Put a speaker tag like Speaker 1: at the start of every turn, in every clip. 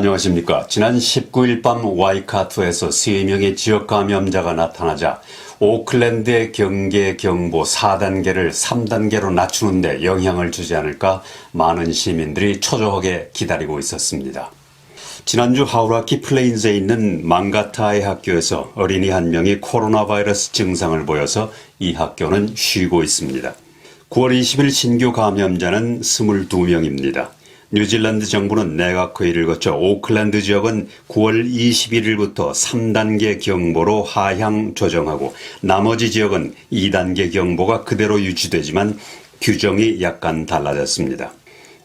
Speaker 1: 안녕하십니까. 지난 19일 밤 와이카토에서 3명의 지역 감염자가 나타나자 오클랜드의 경계 경보 4단계를 3단계로 낮추는데 영향을 주지 않을까 많은 시민들이 초조하게 기다리고 있었습니다. 지난주 하우라키 플레인즈에 있는 망가타의 학교에서 어린이 한 명이 코로나 바이러스 증상을 보여서 이 학교는 쉬고 있습니다. 9월 20일 신규 감염자는 22명입니다. 뉴질랜드 정부는 내각 회의를 거쳐 오클랜드 지역은 9월 21일부터 3단계 경보로 하향 조정하고 나머지 지역은 2단계 경보가 그대로 유지되지만 규정이 약간 달라졌습니다.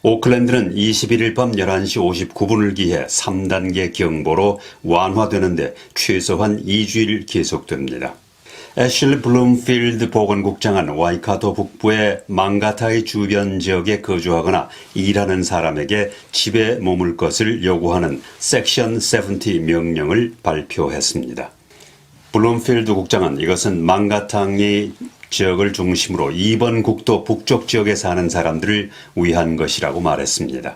Speaker 1: 오클랜드는 21일 밤 11시 59분을 기해 3단계 경보로 완화되는데 최소한 2주일 계속됩니다. 애슐리 블룸필드 보건국장은 와이카토 북부의 망가타이 주변 지역에 거주하거나 일하는 사람에게 집에 머물 것을 요구하는 섹션 70 명령을 발표했습니다. 블룸필드 국장은 이것은 망가탕이 지역을 중심으로 2번 국도 북쪽 지역에 사는 사람들을 위한 것이라고 말했습니다.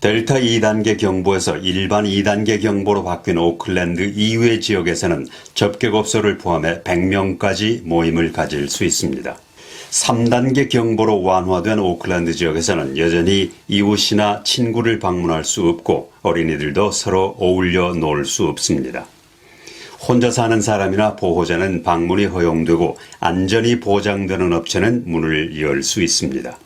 Speaker 1: 델타 2단계 경보에서 일반 2단계 경보로 바뀐 오클랜드 이외 지역에서는 접객업소를 포함해 100명까지 모임을 가질 수 있습니다. 3단계 경보로 완화된 오클랜드 지역에서는 여전히 이웃이나 친구를 방문할 수 없고 어린이들도 서로 어울려 놀 수 없습니다. 혼자 사는 사람이나 보호자는 방문이 허용되고 안전이 보장되는 업체는 문을 열 수 있습니다.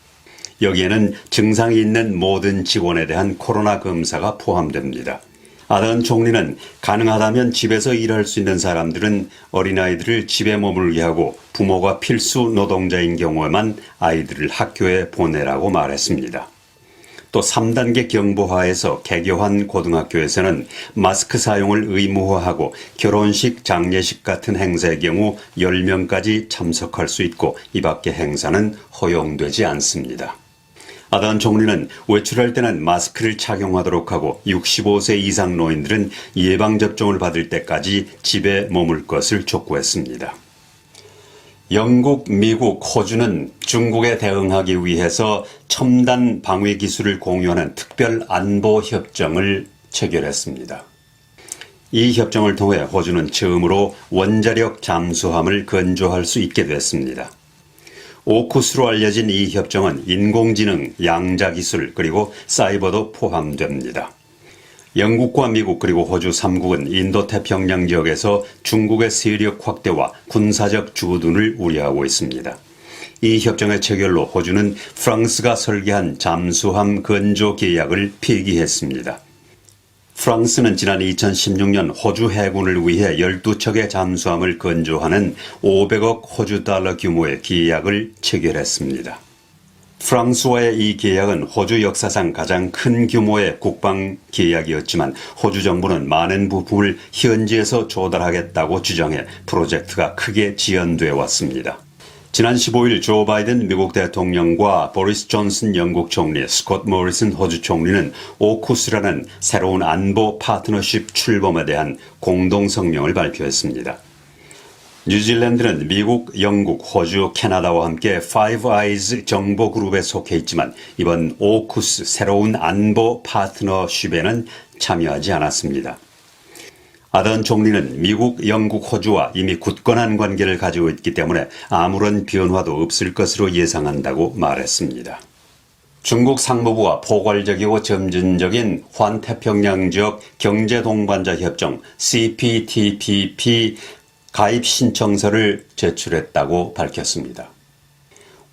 Speaker 1: 여기에는 증상이 있는 모든 직원에 대한 코로나 검사가 포함됩니다. 아던 총리는 가능하다면 집에서 일할 수 있는 사람들은 어린아이들을 집에 머물게 하고 부모가 필수 노동자인 경우에만 아이들을 학교에 보내라고 말했습니다. 또 3단계 경보하에서 개교한 고등학교에서는 마스크 사용을 의무화하고 결혼식, 장례식 같은 행사의 경우 10명까지 참석할 수 있고 이 밖의 행사는 허용되지 않습니다. 아단 총리는 외출할 때는 마스크를 착용하도록 하고 65세 이상 노인들은 예방접종을 받을 때까지 집에 머물 것을 촉구했습니다. 영국, 미국, 호주는 중국에 대응하기 위해서 첨단 방위 기술을 공유하는 특별 안보 협정을 체결했습니다. 이 협정을 통해 호주는 처음으로 원자력 잠수함을 건조할 수 있게 됐습니다. 오쿠스로 알려진 이 협정은 인공지능, 양자 기술, 그리고 사이버도 포함됩니다. 영국과 미국 그리고 호주 3국은 인도 태평양 지역에서 중국의 세력 확대와 군사적 주둔을 우려하고 있습니다. 이 협정의 체결로 호주는 프랑스가 설계한 잠수함 건조 계약을 폐기했습니다. 프랑스는 지난 2016년 호주 해군을 위해 12척의 잠수함을 건조하는 500억 호주 달러 규모의 계약을 체결했습니다. 프랑스와의 이 계약은 호주 역사상 가장 큰 규모의 국방 계약이었지만 호주 정부는 많은 부품을 현지에서 조달하겠다고 주장해 프로젝트가 크게 지연되어 왔습니다. 지난 15일 조 바이든 미국 대통령과 보리스 존슨 영국 총리, 스콧 모리슨 호주 총리는 오쿠스라는 새로운 안보 파트너십 출범에 대한 공동 성명을 발표했습니다. 뉴질랜드는 미국, 영국, 호주, 캐나다와 함께 파이브 아이즈 정보 그룹에 속해 있지만 이번 오쿠스 새로운 안보 파트너십에는 참여하지 않았습니다. 아던 총리는 미국, 영국, 호주와 이미 굳건한 관계를 가지고 있기 때문에 아무런 변화도 없을 것으로 예상한다고 말했습니다. 중국 상무부가 포괄적이고 점진적인 환태평양 지역 경제동반자 협정 CPTPP 가입 신청서를 제출했다고 밝혔습니다.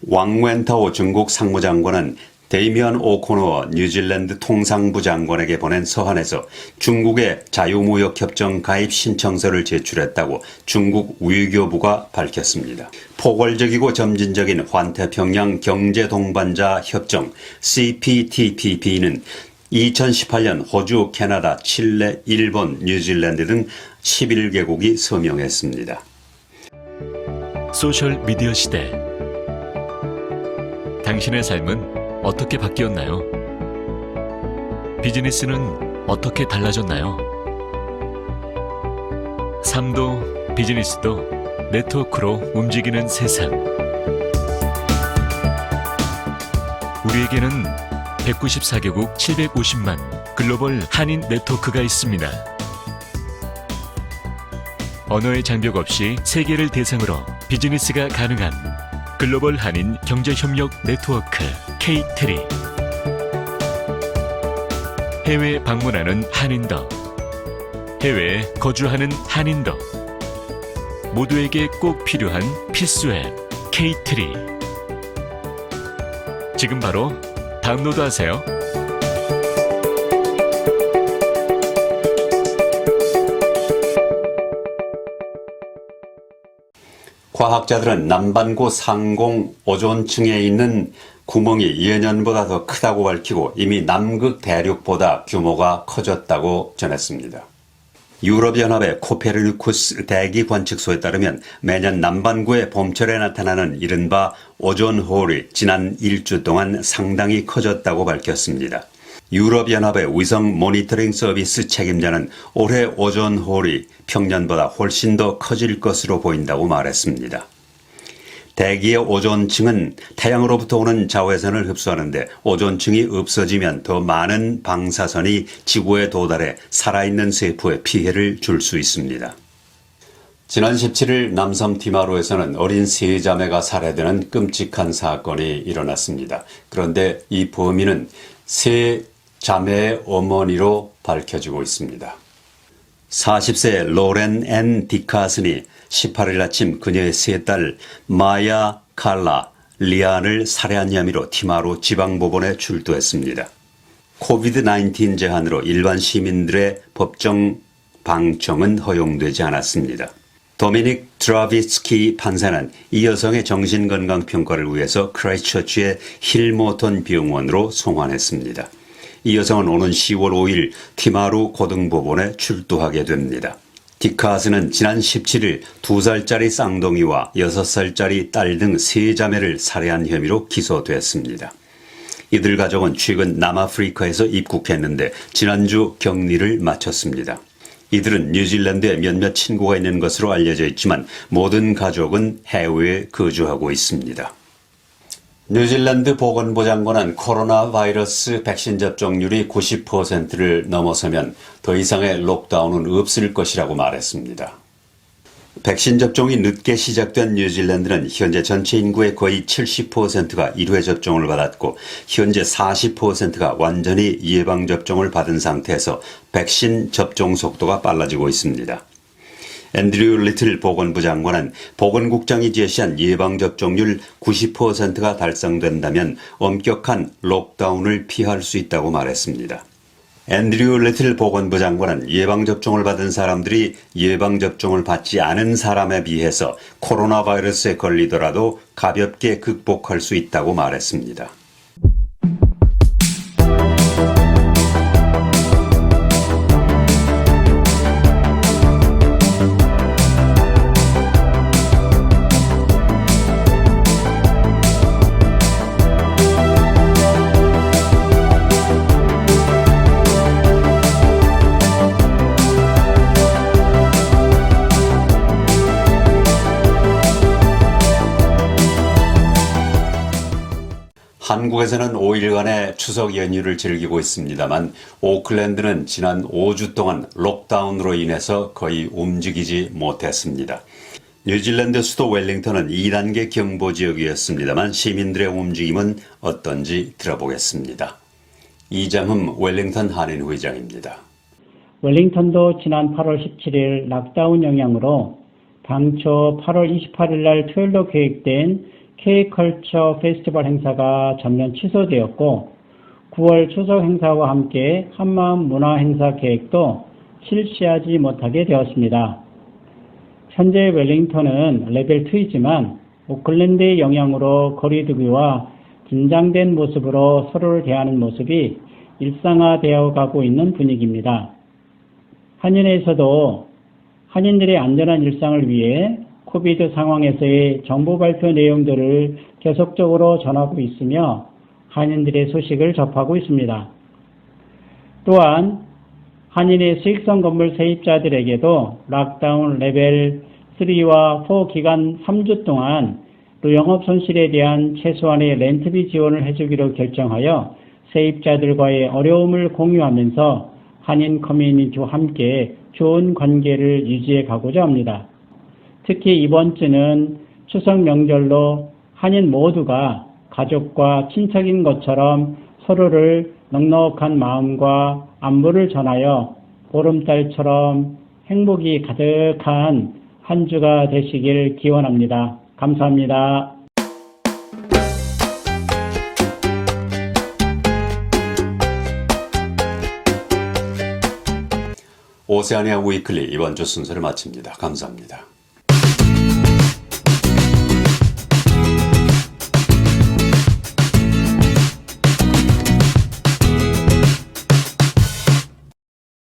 Speaker 1: 왕웬타오 중국 상무장관은 데이미언 오코노 뉴질랜드 통상부 장관에게 보낸 서한에서 중국의 자유무역협정 가입 신청서를 제출했다고 중국 외교부가 밝혔습니다. 포괄적이고 점진적인 환태평양 경제동반자 협정 CPTPP는 2018년 호주, 캐나다, 칠레, 일본, 뉴질랜드 등 11개국이 서명했습니다.
Speaker 2: 소셜 미디어 시대 당신의 삶은 어떻게 바뀌었나요? 비즈니스는 어떻게 달라졌나요? 삶도 비즈니스도 네트워크로 움직이는 세상. 우리에게는 194개국 750만 글로벌 한인 네트워크가 있습니다. 언어의 장벽 없이 세계를 대상으로 비즈니스가 가능한 글로벌 한인 경제협력 네트워크 K3 해외 방문하는 한인더 해외에 거주하는 한인더 모두에게 꼭 필요한 필수 앱 K3 지금 바로 다운로드하세요.
Speaker 1: 과학자들은 남반구 상공 오존층에 있는 구멍이 예년보다 더 크다고 밝히고 이미 남극 대륙보다 규모가 커졌다고 전했습니다. 유럽연합의 코페르니쿠스 대기 관측소에 따르면 매년 남반구의 봄철에 나타나는 이른바 오존홀이 지난 일주 동안 상당히 커졌다고 밝혔습니다. 유럽연합의 위성 모니터링 서비스 책임자는 올해 오존홀이 평년보다 훨씬 더 커질 것으로 보인다고 말했습니다. 대기의 오존층은 태양으로부터 오는 자외선을 흡수하는데 오존층이 없어지면 더 많은 방사선이 지구에 도달해 살아있는 세포에 피해를 줄 수 있습니다. 지난 17일 남섬 티마로에서는 어린 세 자매가 살해되는 끔찍한 사건이 일어났습니다. 그런데 이 범인은 세 자매의 어머니로 밝혀지고 있습니다. 40세 로렌 앤 디카슨이 18일 아침 그녀의 세 딸 마야 칼라 리안을 살해한 혐의로 티마로 지방법원에 출두했습니다. 코비드-19 제한으로 일반 시민들의 법정 방청은 허용되지 않았습니다. 도미닉 드라비스키 판사는 이 여성의 정신건강평가를 위해서 크라이처치의 힐모턴 병원으로 송환했습니다. 이 여성은 오는 10월 5일 티마루 고등법원에 출두하게 됩니다. 디카스는 지난 17일 2살짜리 쌍둥이와 6살짜리 딸 등 세 자매를 살해한 혐의로 기소됐습니다. 이들 가족은 최근 남아프리카에서 입국했는데 지난주 격리를 마쳤습니다. 이들은 뉴질랜드에 몇몇 친구가 있는 것으로 알려져 있지만 모든 가족은 해외에 거주하고 있습니다. 뉴질랜드 보건부 장관은 코로나 바이러스 백신 접종률이 90%를 넘어서면 더 이상의 록다운은 없을 것이라고 말했습니다. 백신 접종이 늦게 시작된 뉴질랜드는 현재 전체 인구의 거의 70%가 1회 접종을 받았고 현재 40%가 완전히 예방 접종을 받은 상태에서 백신 접종 속도가 빨라지고 있습니다. 앤드류 리틀 보건부 장관은 보건국장이 제시한 예방접종률 90%가 달성된다면 엄격한 록다운을 피할 수 있다고 말했습니다. 앤드류 리틀 보건부 장관은 예방접종을 받은 사람들이 예방접종을 받지 않은 사람에 비해서 코로나 바이러스에 걸리더라도 가볍게 극복할 수 있다고 말했습니다. 한국에서는 5일간의 추석 연휴를 즐기고 있습니다만 오클랜드는 지난 5주 동안 록다운으로 인해서 거의 움직이지 못했습니다. 뉴질랜드 수도 웰링턴은 2단계 경보 지역이었습니다만 시민들의 움직임은 어떤지 들어보겠습니다. 이장흠 웰링턴 한인 회장입니다.
Speaker 3: 웰링턴도 지난 8월 17일 락다운 영향으로 당초 8월 28일 날 토요일로 계획된 K컬처 페스티벌 행사가 전면 취소되었고 9월 추석 행사와 함께 한마음 문화 행사 계획도 실시하지 못하게 되었습니다. 현재 웰링턴은 레벨 2이지만 오클랜드의 영향으로 거리두기와 긴장된 모습으로 서로를 대하는 모습이 일상화되어 가고 있는 분위기입니다. 한인회에서도 한인들의 안전한 일상을 위해 코비드 상황에서의 정보 발표 내용들을 계속적으로 전하고 있으며 한인들의 소식을 접하고 있습니다. 또한 한인의 수익성 건물 세입자들에게도 락다운 레벨 3와 4 기간 3주 동안 또 영업 손실에 대한 최소한의 렌트비 지원을 해주기로 결정하여 세입자들과의 어려움을 공유하면서 한인 커뮤니티와 함께 좋은 관계를 유지해 가고자 합니다. 특히 이번 주는 추석 명절로 한인 모두가 가족과 친척인 것처럼 서로를 넉넉한 마음과 안부를 전하여 보름달처럼 행복이 가득한 한 주가 되시길 기원합니다. 감사합니다.
Speaker 1: 오세아니아 위클리 이번 주 순서를 마칩니다. 감사합니다.